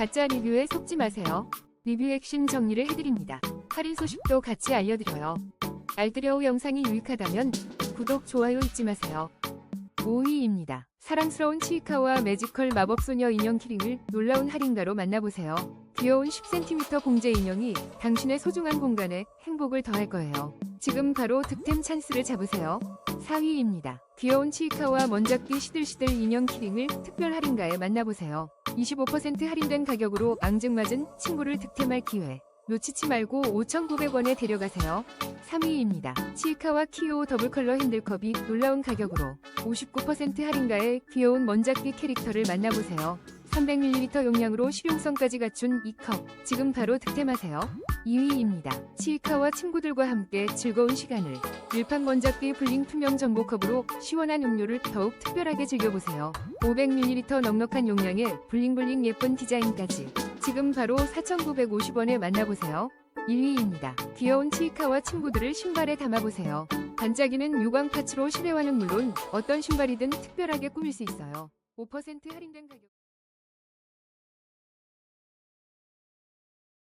가짜 리뷰에 속지 마세요. 리뷰 핵심 정리를 해드립니다. 할인 소식도 같이 알려드려요. 알뜰여우 영상이 유익하다면 구독, 좋아요 잊지 마세요. 5위입니다. 사랑스러운 치이카와 매지컬 마법소녀 인형 키링을 놀라운 할인가로 만나보세요. 귀여운 10cm 공제 인형이 당신의 소중한 공간에 행복을 더할 거예요. 지금 바로 득템 찬스를 잡으세요. 4위입니다. 귀여운 치이카와 먼작기 시들시들 인형 키링을 특별 할인가에 만나보세요. 25% 할인된 가격으로 앙증맞은 친구를 득템할 기회. 놓치지 말고 5,900원에 데려가세요. 3위입니다. 치이카와 키오 더블 컬러 핸들컵이 놀라운 가격으로 59% 할인가에 귀여운 먼작기 캐릭터를 만나보세요. 300ml 용량으로 실용성까지 갖춘 이 컵. 지금 바로 득템하세요. 2위입니다. 치이카와 친구들과 함께 즐거운 시간을 일판 먼작기 블링 투명 전복컵으로 시원한 음료를 더욱 특별하게 즐겨보세요. 500ml 넉넉한 용량에 블링블링 예쁜 디자인까지 지금 바로 4,950원에 만나보세요. 1위입니다. 귀여운 치이카와 친구들을 신발에 담아보세요. 반짝이는 유광 파츠로 실내화는 물론 어떤 신발이든 특별하게 꾸밀 수 있어요. 5% 할인된 가격